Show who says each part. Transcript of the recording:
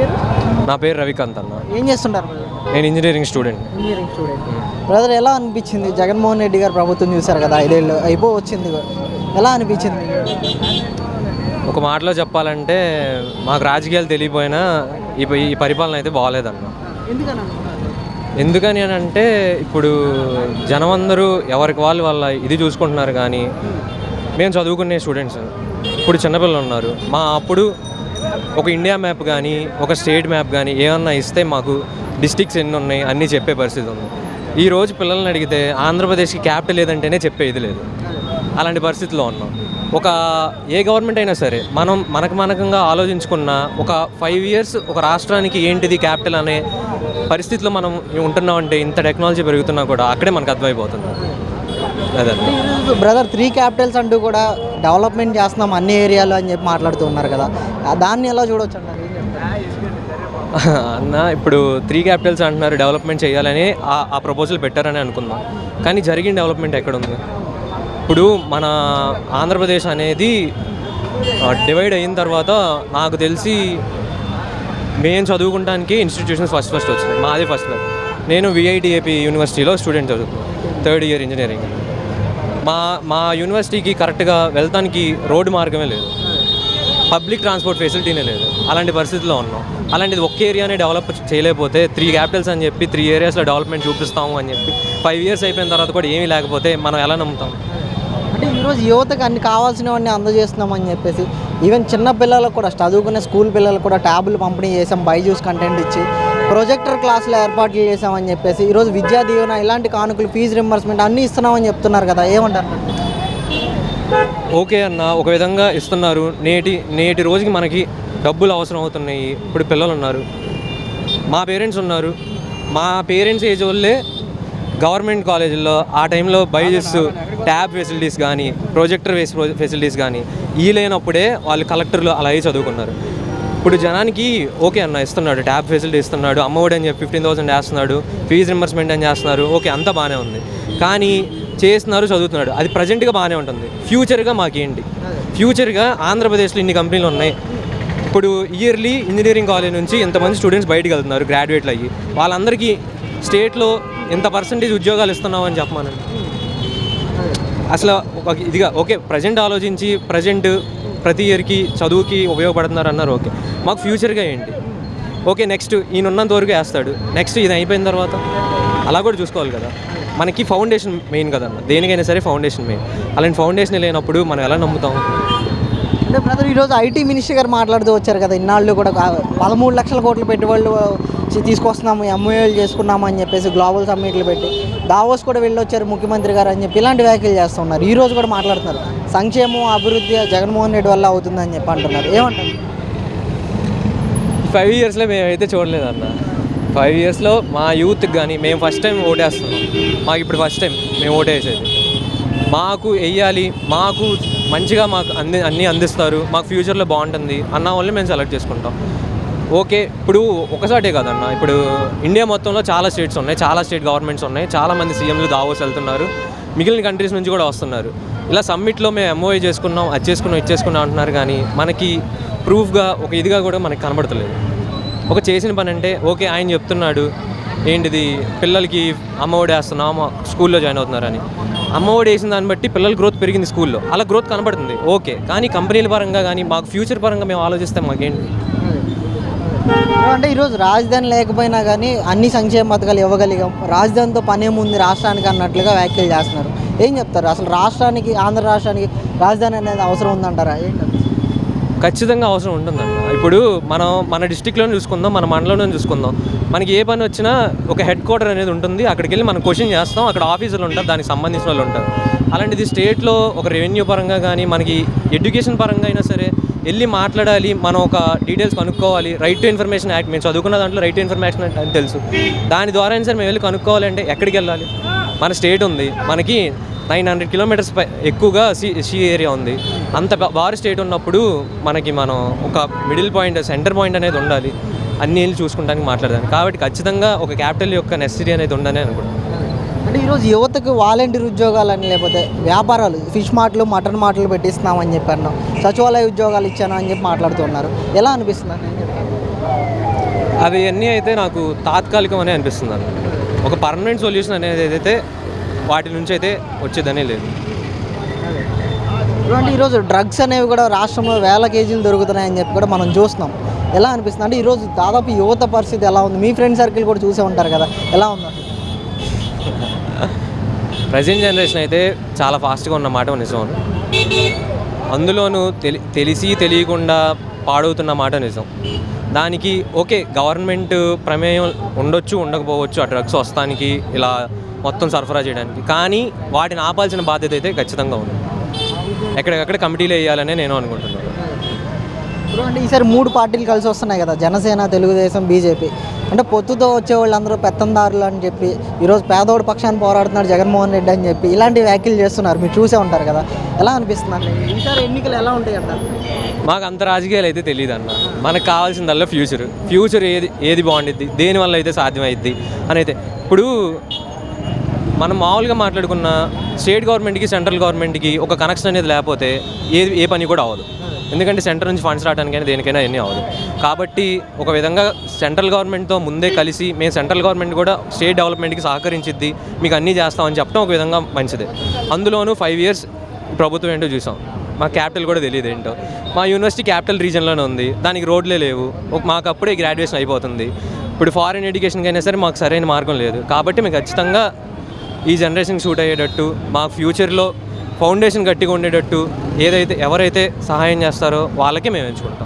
Speaker 1: పేరు?
Speaker 2: నా పేరు రవికాంత్ అన్న.
Speaker 1: ఏం చేస్తుంటారు
Speaker 2: నేను engineering student.
Speaker 1: Engineering student. Brother ఎలా అనిపించింది? జగన్మోహన్ రెడ్డి గారు ప్రభుత్వం చూశారు కదా ఐదేళ్ళు అయిపో వచ్చింది. ఎలా అనిపించింది?
Speaker 2: ఒక మాటలో చెప్పాలంటే మాకు రాజకీయాలు తెలియపోయినా ఈ ఈ పరిపాలన అయితే బాగాలేదన్న.
Speaker 1: ఎందుకన్నా
Speaker 2: ఎందుకని అని అంటే ఇప్పుడు జనం అందరూ ఎవరికి వాళ్ళు వాళ్ళ ఇది చూసుకుంటున్నారు కానీ మేము చదువుకునే స్టూడెంట్స్. ఇప్పుడు చిన్నపిల్లలు ఉన్నారు. మా అప్పుడు ఒక ఇండియా మ్యాప్ కానీ ఒక స్టేట్ మ్యాప్ కానీ ఏమన్నా ఇస్తే మాకు డిస్టిక్స్ ఎన్ని ఉన్నాయి అన్నీ చెప్పే పరిస్థితి ఉంది. ఈ రోజు పిల్లల్ని అడిగితే ఆంధ్రప్రదేశ్కి క్యాపిటల్ లేదంటేనే చెప్పే ఇది లేదు. అలాంటి పరిస్థితిలో ఉన్నాం. ఒక ఏ గవర్నమెంట్ అయినా సరే మనం మనకు మనకంగా ఆలోచించుకున్న ఒక ఫైవ్ ఇయర్స్ ఒక రాష్ట్రానికి ఏంటిది క్యాపిటల్ అనే పరిస్థితిలో మనం ఉంటున్నాం అంటే ఇంత టెక్నాలజీ పెరుగుతున్నా కూడా అక్కడే మనకు అర్థమైపోతుంది.
Speaker 1: బ్రదర్ త్రీ క్యాపిటల్స్ అంటూ కూడా డెవలప్మెంట్ చేస్తున్నాం అన్ని ఏరియాలో అని చెప్పి మాట్లాడుతూ ఉన్నారు కదా. దాన్ని ఎలా చూడవచ్చు?
Speaker 2: అన్న ఇప్పుడు త్రీ క్యాపిటల్స్ అంటున్నారు డెవలప్మెంట్ చేయాలని ఆ- ప్రపోజల్ పెట్టారని అనుకుందాం. కానీ జరిగిన డెవలప్మెంట్ ఎక్కడుంది? ఇప్పుడు మన ఆంధ్రప్రదేశ్ అనేది డివైడ్ అయిన తర్వాత నాకు తెలిసి మేము చదువుకుంటానికి ఇన్స్టిట్యూషన్స్ ఫస్ట్ ఫస్ట్ వచ్చినాయి. మాది ఫస్ట్ నేను విఐటిఏపి యూనివర్సిటీలో స్టూడెంట్ చదువుతున్నాను థర్డ్ ఇయర్ ఇంజనీరింగ్ మా మా యూనివర్సిటీకి కరెక్ట్గా వెళ్తానికి రోడ్డు మార్గమే లేదు. పబ్లిక్ ట్రాన్స్పోర్ట్ ఫెసిలిటీనే లేదు. అలాంటి పరిస్థితిలో ఉన్నాం. అలాంటిది ఒక్క ఏరియానే డెవలప్ చేయలేకపోతే త్రీ క్యాపిటల్స్ అని చెప్పి త్రీ ఏరియాస్లో డెవలప్మెంట్ చూపిస్తాము అని చెప్పి ఫైవ్ ఇయర్స్ అయిపోయిన తర్వాత కూడా ఏమీ లేకపోతే మనం ఎలా నమ్ముతాం?
Speaker 1: అంటే ఈరోజు యువతకు అన్ని కావాల్సినవన్నీ అందజేస్తున్నామని చెప్పేసి ఈవెన్ చిన్న పిల్లలకు కూడా చదువుకునే స్కూల్ పిల్లలకు కూడా ట్యాబులు పంపిణీ చేసాం బైజూస్ కంటెంట్ ఇచ్చి. ప్రొజెక్టర్ క్లాసులు ఏర్పాట్లు చేసామని చెప్పేసి ఈరోజు విద్యా దీవెన ఇలాంటి కానుకలు ఫీజు రింబర్స్మెంట్ అన్నీ ఇస్తున్నామని చెప్తున్నారు కదా ఏమంటారు?
Speaker 2: ఓకే అన్న ఒక విధంగా ఇస్తున్నారు. నేటి నేటి రోజుకి మనకి డబ్బులు అవసరం అవుతున్నాయి. ఇప్పుడు పిల్లలు ఉన్నారు. మా పేరెంట్స్ ఉన్నారు. మా పేరెంట్స్ ఏజ్ వాళ్ళే గవర్నమెంట్ కాలేజీల్లో ఆ టైంలో బైజెస్ ట్యాబ్ ఫెసిలిటీస్ కానీ ప్రొజెక్టర్ ఫెసిలిటీస్ కానీ ఈ లేనప్పుడే వాళ్ళు కలెక్టర్లు అలా అయి చదువుకున్నారు. ఇప్పుడు జనానికి ఓకే అన్న ఇస్తున్నాడు ట్యాబ్ ఫెసిలిటీ ఇస్తున్నాడు అమ్మఒడి అని చెప్పి ఫిఫ్టీన్ థౌసండ్ వేస్తున్నాడు ఫీజు రింబర్స్మెంట్ అని చేస్తున్నారు ఓకే అంతా బాగానే ఉంది. కానీ చేస్తున్నారు చదువుతున్నాడు. అది ప్రజెంట్గా బాగానే ఉంటుంది. ఫ్యూచర్గా మాకేంటి? ఫ్యూచర్గా ఆంధ్రప్రదేశ్లో ఇన్ని కంపెనీలు ఉన్నాయి. ఇప్పుడు ఇయర్లీ ఇంజనీరింగ్ కాలేజ్ నుంచి ఎంతమంది స్టూడెంట్స్ బయటకు వెళ్తున్నారు గ్రాడ్యుయేట్లు అయ్యి. వాళ్ళందరికీ స్టేట్లో ఇంత పర్సంటేజ్ ఉద్యోగాలు ఇస్తున్నామని చెప్పమానండి. అసలు ఒక ఇదిగా ఓకే ప్రజెంట్ ఆలోచించి ప్రజెంట్ ప్రతి ఇయర్కి చదువుకి ఉపయోగపడుతున్నారు అన్నారు ఓకే. మాకు ఫ్యూచర్గా ఏంటి? ఓకే నెక్స్ట్ ఈయన ఉన్నంత వరకు వేస్తాడు. నెక్స్ట్ ఇది అయిపోయిన తర్వాత? అలా కూడా చూసుకోవాలి కదా. మనకి ఫౌండేషన్ మెయిన్ కదన్న. దేనికైనా సరే ఫౌండేషన్ మెయిన్ అలాంటి ఫౌండేషన్ లేనప్పుడు మనం ఎలా నమ్ముతాం?
Speaker 1: అంటే బ్రదర్ ఈరోజు ఐటీ మినిస్టర్ గారు మాట్లాడుతూ వచ్చారు కదా ఇన్నాళ్ళు కూడా పదమూడు లక్షల కోట్ల పెట్టుబడులు తీసుకొస్తున్నాము ఎంఓఏలు చేసుకున్నాము అని చెప్పేసి గ్లోబల్ సమ్మిట్లు పెట్టి దావోస్ కూడా వెళ్ళొచ్చారు ముఖ్యమంత్రి గారు అని చెప్పి ఇలాంటి వ్యాఖ్యలు చేస్తున్నారు. ఈరోజు కూడా మాట్లాడుతున్నారు. సంక్షేమం అభివృద్ధి జగన్మోహన్ రెడ్డి వల్ల అవుతుందని చెప్పి అంటున్నారు. ఏమంటారు?
Speaker 2: ఫైవ్ ఇయర్స్లో మేమైతే చూడలేదన్న ఫైవ్ ఇయర్స్లో మా యూత్కి కానీ మేము ఫస్ట్ టైం ఓటేస్తున్నాం. మాకు ఇప్పుడు ఫస్ట్ టైం మేము ఓటేసేది. మాకు వెయ్యాలి మాకు మంచిగా మాకు అంది అన్నీ అందిస్తారు మాకు ఫ్యూచర్లో బాగుంటుంది అన్న వాళ్ళని మేము సెలెక్ట్ చేసుకుంటాం. ఓకే ఇప్పుడు ఒకసాటే కదన్న. ఇప్పుడు ఇండియా మొత్తంలో చాలా స్టేట్స్ ఉన్నాయి చాలా స్టేట్ గవర్నమెంట్స్ ఉన్నాయి చాలామంది సీఎంలు దావోస్ వెళ్తున్నారు. మిగిలిన కంట్రీస్ నుంచి కూడా వస్తున్నారు. ఇలా సమ్మిట్లో మేము ఎంఓఐ చేసుకున్నాం అది చేసుకున్నాం ఇది చేసుకున్నాం అంటున్నారు కానీ మనకి ప్రూఫ్గా ఒక ఇదిగా కూడా మనకి కనబడతలేదు. ఒక చేసిన పని అంటే ఓకే ఆయన చెప్తున్నాడు ఏంటిది పిల్లలకి అమ్మఒడి వేస్తున్నాం స్కూల్లో జాయిన్ అవుతున్నారని. అమ్మఒడి వేసిన దాన్ని బట్టి పిల్లల గ్రోత్ పెరిగింది స్కూల్లో. అలా గ్రోత్ కనబడుతుంది ఓకే. కానీ కంపెనీల పరంగా కానీ మాకు ఫ్యూచర్ పరంగా మేము ఆలోచిస్తే మాకేంటి?
Speaker 1: అంటే ఈరోజు రాజధాని లేకపోయినా కానీ అన్ని సంక్షేమ పథకాలు ఇవ్వగలిగాం. రాజధానితో పనేముంది రాష్ట్రానికి అన్నట్లుగా వ్యాఖ్యలు చేస్తున్నారు. ఏం చెప్తారు? అసలు రాష్ట్రానికి ఆంధ్ర రాష్ట్రానికి రాజధాని అనేది అవసరం ఉందంటారా? ఏంటి?
Speaker 2: ఖచ్చితంగా అవసరం ఉంటుందన్న ఇప్పుడు మనం మన డిస్టిక్లోనే చూసుకుందాం మన మండలంలోనే చూసుకుందాం. మనకి ఏ పని వచ్చినా ఒక హెడ్ క్వార్టర్ అనేది ఉంటుంది. అక్కడికి వెళ్ళి మనం క్వశ్చన్ చేస్తాం. అక్కడ ఆఫీసులు ఉంటారు దానికి సంబంధించిన వాళ్ళు ఉంటారు. అలాంటిది స్టేట్లో ఒక రెవెన్యూ పరంగా కానీ మనకి ఎడ్యుకేషన్ పరంగా అయినా సరే వెళ్ళి మాట్లాడాలి మనం ఒక డీటెయిల్స్ కనుక్కోవాలి. రైట్ టు ఇన్ఫర్మేషన్ యాక్ట్ మేము చదువుకున్న దాంట్లో రైట్ టు ఇన్ఫర్మేషన్ అని తెలుసు. దాని ద్వారా అయినా సరే మేము వెళ్ళి కనుక్కోవాలంటే ఎక్కడికి వెళ్ళాలి? మన స్టేట్ ఉంది. మనకి నైన్ హండ్రెడ్ కిలోమీటర్స్ పై ఎక్కువగా సి సి ఏరియా ఉంది. అంత బా- భారీ స్టేట్ ఉన్నప్పుడు మనకి మనం ఒక మిడిల్ పాయింట్ సెంటర్ పాయింట్ అనేది ఉండాలి. అన్ని వెళ్ళి చూసుకుంటానికి మాట్లాడదాం కాబట్టి ఖచ్చితంగా ఒక క్యాపిటల్ యొక్క నెసరీ అనేది ఉందని అనుకుంటున్నాను
Speaker 1: అంటే ఈరోజు యువతకు వాలంటీర్ ఉద్యోగాలని లేకపోతే వ్యాపారాలు ఫిష్ మార్ట్లు మటన్ మార్ట్లు పెట్టిస్తున్నామని చెప్పి అన్నాం సచివాలయ ఉద్యోగాలు ఇచ్చాను అని చెప్పి మాట్లాడుతున్నారు. ఎలా అనిపిస్తుంది
Speaker 2: అవి అన్నీ అయితే నాకు తాత్కాలికం అనే అనిపిస్తుంది ఒక పర్మనెంట్ సొల్యూషన్ అనేది ఏదైతే వాటి నుంచి అయితే వచ్చేదనే లేదు.
Speaker 1: ఇటువంటి ఈరోజు డ్రగ్స్ అనేవి కూడా రాష్ట్రంలో వేల కేజీలు దొరుకుతున్నాయని చెప్పి కూడా మనం చూస్తున్నాం. ఎలా అనిపిస్తుంది అంటే ఈరోజు దాదాపు యువత పరిస్థితి ఎలా ఉంది? మీ ఫ్రెండ్ సర్కిల్ కూడా చూసే ఉంటారు కదా ఎలా ఉంది?
Speaker 2: ప్రజెంట్ జనరేషన్ అయితే చాలా ఫాస్ట్గా ఉన్న మాట నిజం. అందులోనూ తెలి తెలిసి తెలియకుండా పాడవుతున్న మాట నిజం. దానికి ఓకే గవర్నమెంట్ ప్రమేయం ఉండొచ్చు ఉండకపోవచ్చు ఆ డ్రగ్స్ వస్తానికి ఇలా మొత్తం సరఫరా చేయడానికి కానీ వాటిని ఆపాల్సిన బాధ్యత అయితే ఖచ్చితంగా ఉంది. ఎక్కడికక్కడ కమిటీలు వేయాలనే నేను అనుకుంటున్నాను.
Speaker 1: ఇప్పుడు అంటే ఈసారి మూడు పార్టీలు కలిసి వస్తున్నాయి కదా జనసేన తెలుగుదేశం బీజేపీ. అంటే పొత్తుతో వచ్చే వాళ్ళందరూ పెత్తందారులు అని చెప్పి ఈరోజు పేదోడి పక్షాన్ని పోరాడుతున్నాడు జగన్మోహన్ రెడ్డి అని చెప్పి ఇలాంటి వ్యాఖ్యలు చేస్తున్నారు. మీరు చూసే ఉంటారు కదా. ఎలా అనిపిస్తుంది ఈసారి ఎన్నికలు ఎలా ఉంటాయి అంటారు?
Speaker 2: మాకు అంత రాజకీయాలు అయితే తెలియదు అన్న. మనకు కావాల్సిందల్లా ఫ్యూచర్. ఫ్యూచర్ ఏది ఏది బాగుండిద్ది? దేనివల్ల అయితే సాధ్యమైద్ది? అని అయితే ఇప్పుడు మనం మామూలుగా మాట్లాడుకున్న స్టేట్ గవర్నమెంట్కి సెంట్రల్ గవర్నమెంట్కి ఒక కనెక్షన్ అనేది లేకపోతే ఏ ఏ పని కూడా అవ్వదు. ఎందుకంటే సెంటర్ నుంచి ఫండ్స్ రావడానికైనా దేనికైనా ఎన్ని అవ్వదు. కాబట్టి ఒక విధంగా సెంట్రల్ గవర్నమెంట్తో ముందే కలిసి మేము సెంట్రల్ గవర్నమెంట్ కూడా స్టేట్ డెవలప్మెంట్కి సహకరించిద్ది మీకు అన్నీ చేస్తామని చెప్పడం ఒక విధంగా మంచిదే. అందులోనూ ఫైవ్ ఇయర్స్ ప్రభుత్వం ఏంటో చూసాం. మా క్యాపిటల్ కూడా తెలియదు ఏంటో. మా యూనివర్సిటీ క్యాపిటల్ రీజన్లోనే ఉంది. దానికి రోడ్లే లేవు. మాకు అప్పుడే గ్రాడ్యుయేషన్ అయిపోతుంది. ఇప్పుడు ఫారిన్ ఎడ్యుకేషన్కి అయినా సరే మాకు సరైన మార్గం లేదు. కాబట్టి మేము ఖచ్చితంగా ఈ జనరేషన్కి సూట్ అయ్యేటట్టు మా ఫ్యూచర్లో ఫౌండేషన్ గట్టిగా ఉండేటట్టు ఏదైతే ఎవరైతే సహాయం చేస్తారో వాళ్ళకే మేము ఎంచుకుంటాం.